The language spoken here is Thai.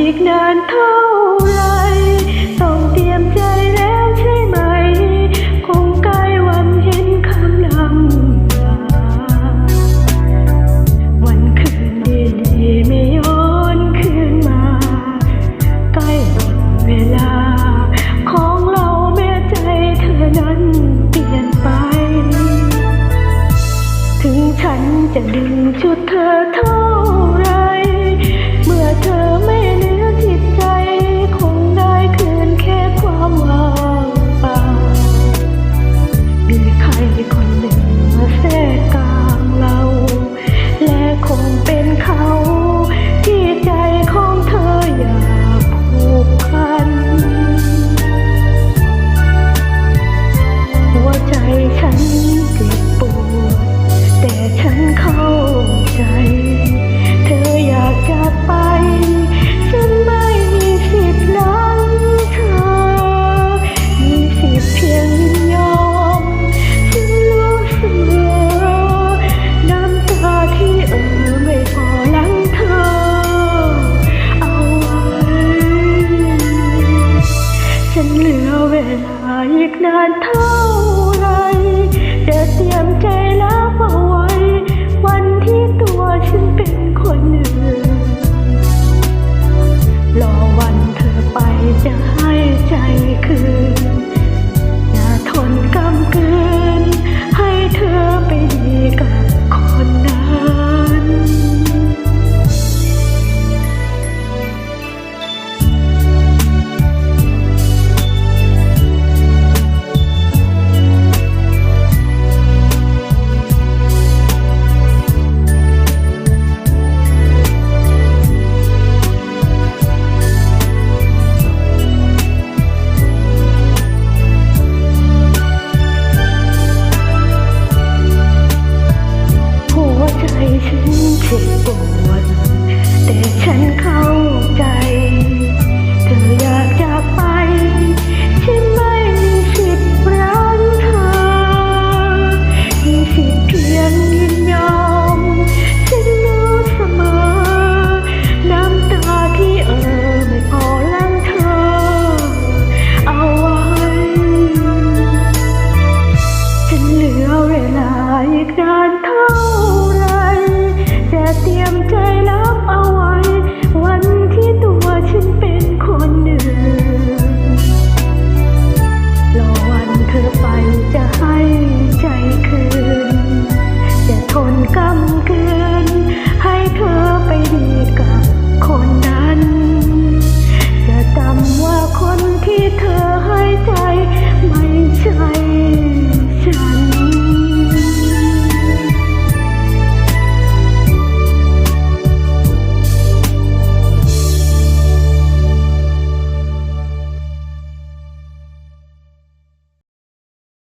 อีกนานเท่าไรต้องเตรียมใจแล้วใช่ไหม คงใกล้วันเห็นคำลำลาวันคืนดีๆไม่ย้อนคืนมา ใกล้หมดเวลา ของเราแม้ใจเธอนั้นเปลี่ยนไป ถึงฉันจะดึงชุดเธอเท่า อีกนานเท่าไร คน